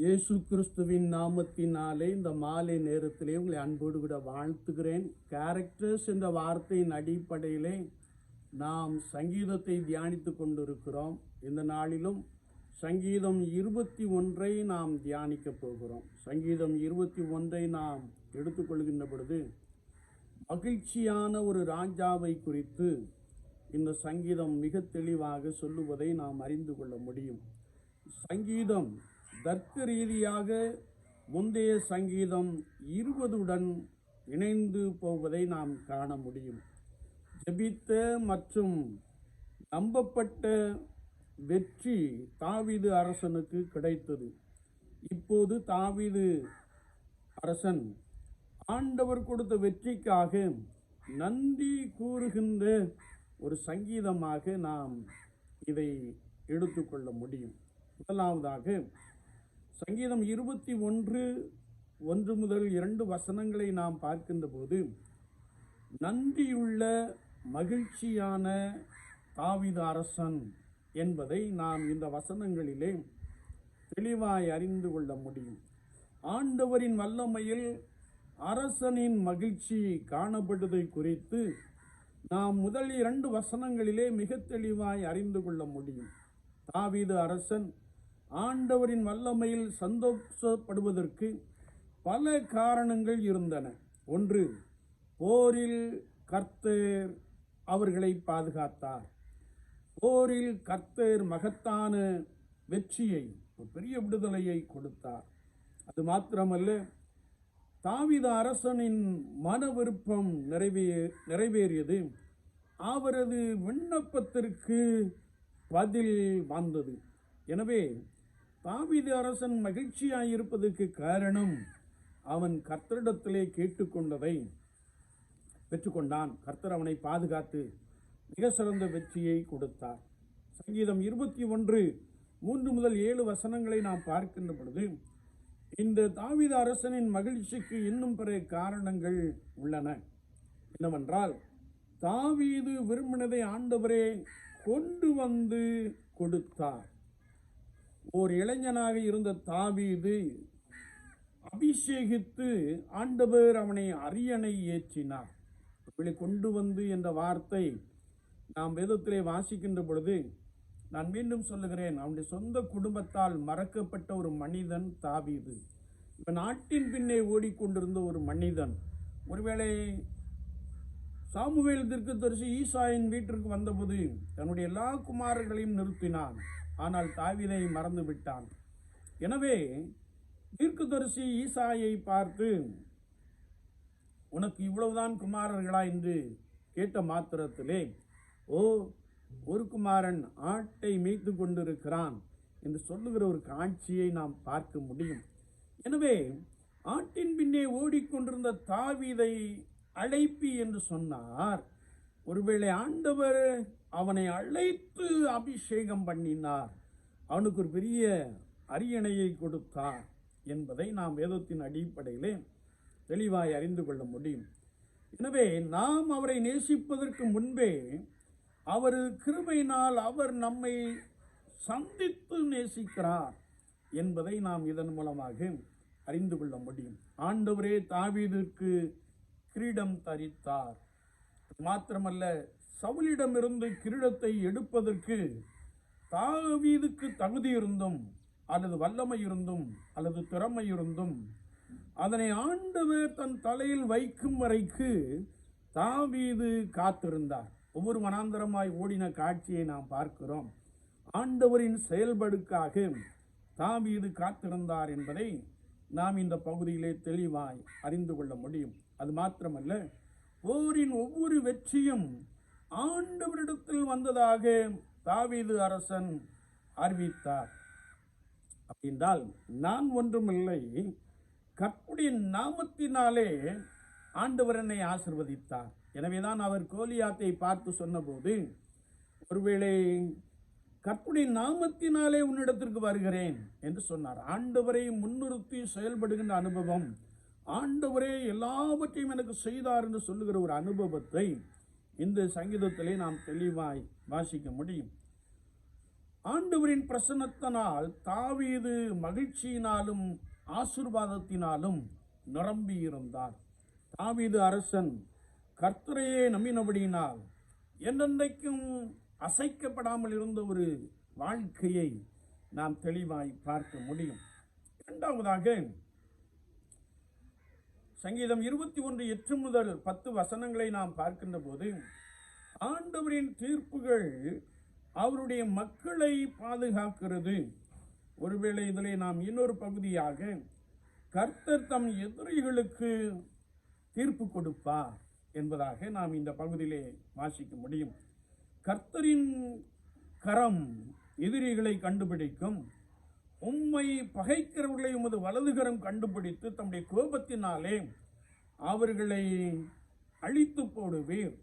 இயேசு கிறிஸ்துவின் நாமத்தினாலே இந்த மாலை நேரத்திலே உங்களை அன்போடு கூட வாழ்த்துகிறேன். கேரக்டர்ஸ் என்ற வார்த்தையின் அடிப்படையிலே நாம் சங்கீதத்தை தியானித்து கொண்டிருக்கிறோம். இந்த நாளிலும் சங்கீதம் இருபத்தி ஒன்றை நாம் தியானிக்க போகிறோம். சங்கீதம் இருபத்தி ஒன்றை நாம் எடுத்துக்கொள்கின்ற பொழுது மகிழ்ச்சியான ஒரு ராஜாவை குறித்து இந்த சங்கீதம் மிக தெளிவாக சொல்லுவதை நாம் அறிந்து கொள்ள முடியும். சங்கீதம் தர்க்க ரீதியாக முந்தைய சங்கீதம் இருபதுடன் இணைந்து போவதை நாம் காண முடியும். ஜெபித்த மற்றும் நம்பப்பட்ட வெற்றி தாவிது அரசனுக்கு கிடைத்தது. இப்போது தாவிது அரசன் ஆண்டவர் கொடுத்த வெற்றிக்காக நன்றி கூறுகின்ற ஒரு சங்கீதமாக நாம் இதை எடுத்துக்கொள்ள முடியும். முதலாவதாக சங்கீதம் இருபத்தி ஒன்று ஒன்று முதல் இரண்டு வசனங்களை நாம் பார்க்கின்ற போது நன்றியுள்ள மகிழ்ச்சியான தாவித அரசன் என்பதை நாம் இந்த வசனங்களிலே தெளிவாய் அறிந்து கொள்ள முடியும். ஆண்டவரின் வல்லமையில் அரசனின் மகிழ்ச்சி காணப்படுவதை குறித்து நாம் முதல் இரண்டு வசனங்களிலே மிக தெளிவாய் அறிந்து கொள்ள முடியும். தாவீது அரசன் ஆண்டவரின் வல்லமையில் சந்தோஷப்படுவதற்கு பல காரணங்கள் இருந்தன. ஒன்று போரில் கர்த்தர் அவர்களை பாதுகாத்தார். போரில் கர்த்தர் மகத்தான வெற்றியை ஒரு பெரிய விடுதலையை கொடுத்தார். அது மாத்திரமல்ல தாவித அரசனின் மன விருப்பம் நிறைவே நிறைவேறியது. அவரது விண்ணப்பத்திற்கு பதில் வந்தது. எனவே தாவீது அரசன் மகிழ்ச்சியாயிருப்பதற்கு காரணம் அவன் கர்த்தரிடத்திலே கேட்டுக்கொண்டதை பெற்றுக்கொண்டான். கர்த்தர் அவனை பாதுகாத்து மிக சிறந்த வெற்றியை கொடுத்தார். சங்கீதம் இருபத்தி ஒன்று மூன்று முதல் ஏழு வசனங்களை நாம் பார்க்கின்ற பொழுது இந்த தாவித அரசனின் மகிழ்ச்சிக்கு இன்னும் பிற காரணங்கள் உள்ளன. என்னவென்றால் தாவீது விரும்பினதை ஆண்டவரே கொண்டு வந்து கொடுத்தார். ஓர் இளைஞனாக இருந்த தாவீது அபிஷேகித்து ஆண்டவர் அவனை அரியணை ஏற்றினார். இப்படி கொண்டு வந்து என்ற வார்த்தை நாம் வேதத்திலே வாசிக்கின்ற பொழுது நான் மீண்டும் சொல்லுகிறேன் அவனுடைய சொந்த குடும்பத்தால் மறக்கப்பட்ட ஒரு மனிதன் தாவீது. இப்போ நாட்டின் பின்னே ஓடிக்கொண்டிருந்த ஒரு மனிதன். ஒருவேளை சாமுவேல் தரிசி ஈசாயின் வீட்டிற்கு வந்தபோது தன்னுடைய எல்லா குமாரர்களையும் நிறுத்தினான். ஆனால் தாவிதை மறந்து விட்டான் எனவே தீர்க்குதரிசி ஈசாயை பார்த்து உனக்கு இவ்வளவுதான் குமாரர்களா? என்று கேட்ட மாத்திரத்திலே ஓ ஒரு குமாரன் ஆட்டை மேய்த்து கொண்டிருக்கிறான் என்று சொல்லுகிற ஒரு காட்சியை நாம் பார்க்க முடியும். எனவே ஆட்டின் பின்னே ஓடிக்கொண்டிருந்த தாவிதை அழைப்பி என்று சொன்னார். ஒருவேளை ஆண்டவர் அவனை அழைத்து அபிஷேகம் பண்ணினார். அவனுக்கு ஒரு பெரிய அரியணையை கொடுத்தார் என்பதை நாம் வேதத்தின் அடிப்படையிலே தெளிவாய் அறிந்து கொள்ள முடியும். எனவே நாம் அவரை நேசிப்பதற்கு முன்பே அவர் கிருபையினால் அவர் நம்மை சந்தித்து நேசிக்கிறார் என்பதை நாம் இதன் மூலமாக அறிந்து கொள்ள முடியும். ஆண்டவரே தாவீதிற்கு கிரீடம் தரித்தார். மாத்திரமல்ல சவுலிடமிருந்து கிரீடத்தை எடுப்பதற்கு தாவீதுக்கு தகுதி இருந்தும் அல்லது வல்லமை இருந்தும் அல்லது திறமை இருந்தும் அதனை ஆண்டவர் தன் தலையில் வைக்கும் வரைக்கு தாவீது காத்திருந்தார். ஒவ்வொரு மனாந்தரமாய் ஓடின காட்சியை நாம் பார்க்கிறோம். ஆண்டவரின் செயல்படுக்காக தாவீது காத்திருந்தார் என்பதை நாம் இந்த பகுதியிலே தெளிவாய் அறிந்து கொள்ள முடியும். அது மாத்திரமல்ல போரின் ஒவ்வொரு வெற்றியும் ஆண்டவரிடத்தில் வந்ததாக தாவீது அரசன் அறிவித்தார். அப்படின்றால் நான் ஒன்றுமில்லை. கற்புடைய நாமத்தினாலே ஆண்டவர் என்னை ஆசிர்வதித்தார். எனவேதான் அவர் கோலியாத்தை பார்த்து சொன்னபோது ஒருவேளை கற்புடைய நாமத்தினாலே உன்னிடத்திற்கு வருகிறேன் என்று சொன்னார். ஆண்டவரை முன்னிறுத்தி செயல்படுகின்ற அனுபவம் ஆண்டவரே எல்லாவற்றையும் எனக்கு செய்தார் என்று சொல்லுகிற ஒரு அனுபவத்தை இந்த சங்கீதத்திலே நாம் தெளிவாய் வாசிக்க முடியும். ஆண்டவரின் பிரசன்னத்தினால் தாவீது மகிழ்ச்சியினாலும் ஆசீர்வாதத்தினாலும் நிரம்பி இருந்தார் தாவீது அரசன் கர்த்தரையே நம்பினபடியினால் என்றென்றைக்கும் அசைக்கப்படாமல் இருந்த ஒரு வாழ்க்கையை நாம் தெளிவாய் பார்க்க முடியும். இரண்டாவதாக சங்கீதம் இருபத்தி ஒன்று எட்டு முதல் பத்து வசனங்களை நாம் பார்க்கின்ற போது ஆண்டவரின் தீர்ப்புகள் அவருடைய மக்களை பாதுகாக்கிறது. ஒருவேளை இதில் நாம் இன்னொரு பகுதியாக கர்த்தர் தம் எதிரிகளுக்கு தீர்ப்பு கொடுப்பார் என்பதாக நாம் இந்த பகுதியிலே வாசிக்க முடியும். கர்த்தரின் கரம் எதிரிகளை கண்டுபிடிக்கும். உம்மை பகைக்கிறவர்களை உமது வலதுகரம் கண்டுபிடித்து தம்முடைய கோபத்தினாலே அவர்களை அழித்து போடுவீர்.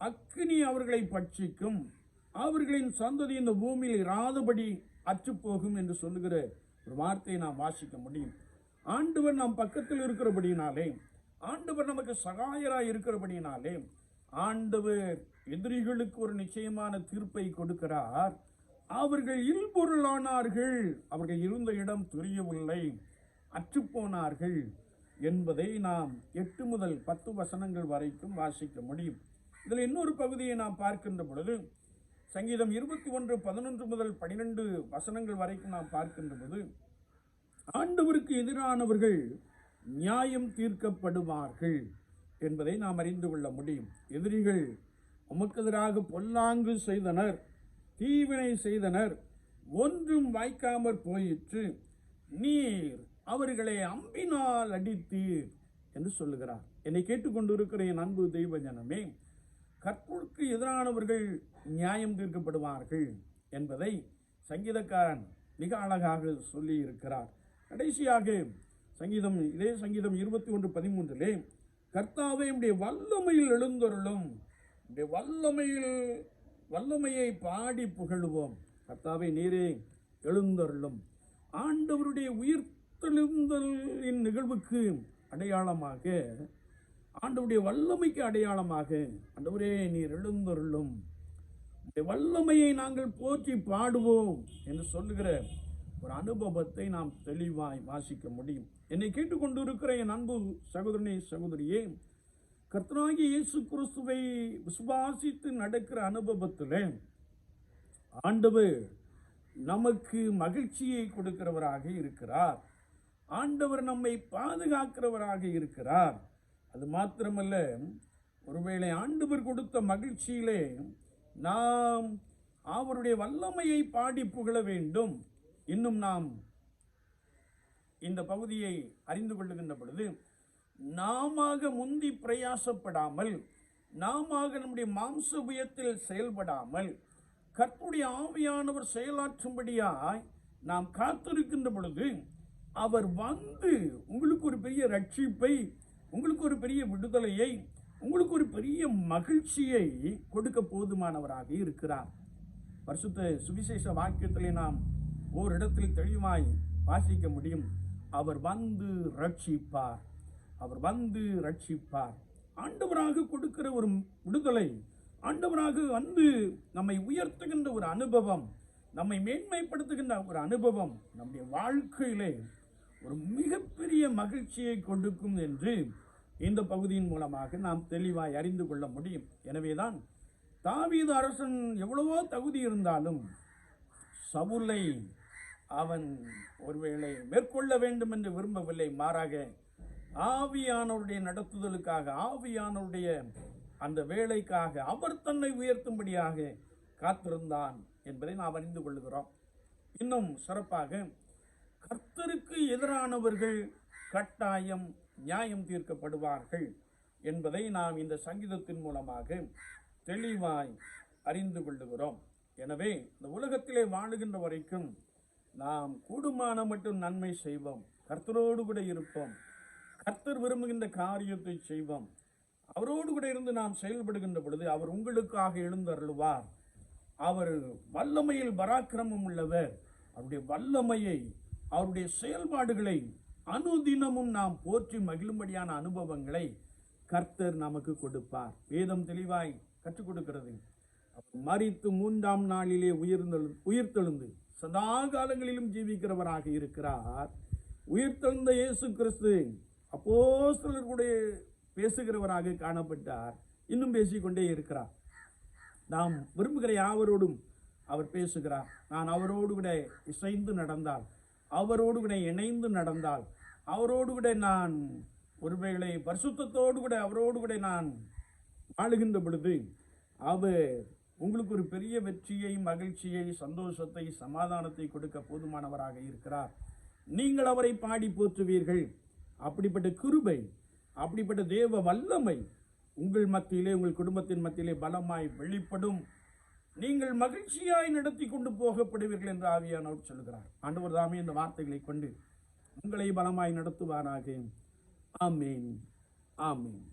அக்னி அவர்களை பட்சிக்கும். அவர்களின் சந்ததி இந்த பூமியில் இராதபடி அற்றுப்போகும் என்று சொல்லுகிற ஒரு வார்த்தையை நாம் வாசிக்க முடியும். ஆண்டவர் நாம் பக்கத்தில் இருக்கிறபடினாலே ஆண்டவர் நமக்கு சகாயராக இருக்கிறபடினாலே ஆண்டவர் எதிரிகளுக்கு ஒரு நிச்சயமான தீர்ப்பை கொடுக்கிறார். அவர்கள் இல்பொருளானார்கள் அவர்கள் இருந்த இடம் தெரியவில்லை. அற்றுப்போனார்கள் என்பதை நாம் எட்டு முதல் பத்து வசனங்கள் வரைக்கும் வாசிக்க முடியும். இதில் இன்னொரு பகுதியை நாம் பார்க்கின்ற பொழுது சங்கீதம் இருபத்தி ஒன்று பதினொன்று முதல் பனிரெண்டு வசனங்கள் வரைக்கும் நாம் பார்க்கின்ற போது ஆண்டவருக்கு எதிரானவர்கள் நியாயம் தீர்க்கப்படுவார்கள் என்பதை நாம் அறிந்து கொள்ள முடியும். எதிரிகள் உமக்கு எதிராக பொல்லாங்கு செய்தனர். தீவினை செய்தனர். ஒன்றும் வாய்க்காமற் போயிற்று. நீர் அவர்களை அம்பினால் அடித்தீர் என்று சொல்லுகிறார். என்னை கேட்டுக்கொண்டிருக்கிற என் அன்பு தெய்வ ஜனமே கற்புக்கு எதிரானவர்கள் நியாயம் தீர்க்கப்படுவார்கள் என்பதை சங்கீதக்காரன் மிக அழகாக சொல்லி இருக்கிறார் கடைசியாக சங்கீதம் இதே சங்கீதம் இருபத்தி ஒன்று பதிமூன்றிலே கர்த்தாவே உடைய வல்லமையில் எழுந்தொருளும். உடைய வல்லமையில் வல்லமையை பாடி புகழுவோம். கர்த்தாவை நீரே எழுந்தருளும். ஆண்டவருடைய உயிர்த்தெழுந்தலின் நிகழ்வுக்கு அடையாளமாக ஆண்டவருடைய வல்லமைக்கு அடையாளமாக ஆண்டவரே நீர் எழுந்தருளும். வல்லமையை நாங்கள் போற்றி பாடுவோம் என்று சொல்லுகிற ஒரு அனுபவத்தை நாம் தெளிவாய் வாசிக்க முடியும். என்னை கேட்டுக்கொண்டிருக்கிற என் அன்பு சகோதரனே சகோதரியே கர்த்தனாகி இயேசு கிறிஸ்துவை விசுவாசித்து நடக்கிற அனுபவத்தில் ஆண்டவர் நமக்கு மகிழ்ச்சியை கொடுக்கிறவராக இருக்கிறார். ஆண்டவர் நம்மை பாதுகாக்கிறவராக இருக்கிறார். அது மாத்திரமல்ல ஒருவேளை ஆண்டவர் கொடுத்த மகிழ்ச்சியிலே நாம் அவருடைய வல்லமையை பாடி புகழ வேண்டும். இன்னும் நாம் இந்த பகுதியை அறிந்து கொள்ளுகின்ற பொழுது நாம முந்தி பிரயாசப்படாமல் நாம நம்முடைய மாம்சபயத்தில் செயல்படாமல் கற்புடைய ஆவியானவர் செயலாற்றும்படியாய் நாம் காத்திருக்கின்ற பொழுது அவர் வந்து உங்களுக்கு ஒரு பெரிய ரட்சிப்பை உங்களுக்கு ஒரு பெரிய விடுதலையை உங்களுக்கு ஒரு பெரிய மகிழ்ச்சியை கொடுக்க போதுமானவராக இருக்கிறார். பரிசுத்த சுவிசேஷ வாக்கியத்திலே நாம் ஓரிடத்தில் தெளிவாய் வாசிக்க முடியும். அவர் வந்து ரட்சிப்பார். அவர் வந்து ரட்சிப்பார். ஆண்டவராக கொடுக்கிற ஒரு விடுதலை ஆண்டவராக வந்து நம்மை உயர்த்துகின்ற ஒரு அனுபவம் நம்மை மேன்மைப்படுத்துகின்ற ஒரு அனுபவம் நம்முடைய வாழ்க்கையிலே ஒரு மிகப்பெரிய மகிழ்ச்சியை கொடுக்கும் என்று இந்த பகுதியின் மூலமாக நாம் தெளிவாய் அறிந்து கொள்ள முடியும். எனவேதான் தாவீது அரசன் எவ்வளவோ தகுதி இருந்தாலும் சவுலை அவன் ஒருவேளை மேற்கொள்ள வேண்டும் என்று விரும்பவில்லை. மாறாக ஆவியானவருடைய நடத்துதலுக்காக ஆவியானவருடைய அந்த வேலைக்காக அவர் தன்னை உயர்த்தும்படியாக காத்திருந்தான் என்பதை நாம் அறிந்து கொள்கிறோம். இன்னும் சிறப்பாக கர்த்தருக்கு எதிரானவர்கள் கட்டாயம் நியாயம் தீர்க்கப்படுவார்கள் என்பதை நாம் இந்த சங்கீதத்தின் மூலமாக தெளிவாய் அறிந்து கொள்ளுகிறோம். எனவே இந்த உலகத்திலே வாழுகின்ற வரைக்கும் நாம் கூடுமான மட்டும் நன்மை செய்வோம். கர்த்தரோடு கூட இருப்போம். கர்த்தர் விரும்புகின்ற காரியத்தை செய்வோம். அவரோடு கூட இருந்து நாம் செயல்படுகின்ற பொழுது அவர் உங்களுக்காக எழுந்தருள்வார். அவர் வல்லமையில் பராக்கிரமம் உள்ளவர். அவருடைய வல்லமையை அவருடைய செயல்பாடுகளை அனுதினமும் நாம் போற்றி மகிழும்படியான அனுபவங்களை கர்த்தர் நமக்கு கொடுப்பார். வேதம் தெளிவாய் கற்றுக் கொடுக்கிறது. மறித்து மூன்றாம் நாளிலே உயிர்ந்தெழு உயிர்த்தெழுந்து சதா காலங்களிலும் ஜீவிக்கிறவராக இருக்கிறார். உயிர்த்தெழுந்த இயேசு கிறிஸ்து அப்போஸ்தலர்களுடைய பேசுகிறவராக காணப்பட்டார். இன்னும் பேசிக்கொண்டே இருக்கிறார். நாம் விரும்புகிற யாவரோடும் அவர் பேசுகிறார். நான் அவரோடு கூட இசைந்து நடந்தால் அவரோடு கூட இணைந்து நடந்தால் அவரோடு கூட நான் ஒருவேளை பரிசுத்தத்தோடு கூட அவரோடு கூட நான் வாழுகின்ற பொழுது அவர் உங்களுக்கு ஒரு பெரிய வெற்றியை மகிழ்ச்சியை சந்தோஷத்தை சமாதானத்தை கொடுக்க போதுமானவராக இருக்கிறார். நீங்கள் அவரை பாடி போற்றுவீர்கள். அப்படிப்பட்ட கிருபை அப்படிப்பட்ட தேவ வல்லமை உங்கள் மத்தியிலே உங்கள் குடும்பத்தின் மத்தியிலே பலமாய் வெளிப்படும். நீங்கள் மகிழ்ச்சியாய் நடத்தி கொண்டு போகப்படுவீர்கள் என்று ஆவியானவர் சொல்கிறார் ஆண்டவர் தாமே இந்த வார்த்தைகளை கொண்டு உங்களை பலமாய் நடத்துவாராக. ஆமீன். ஆமீன்.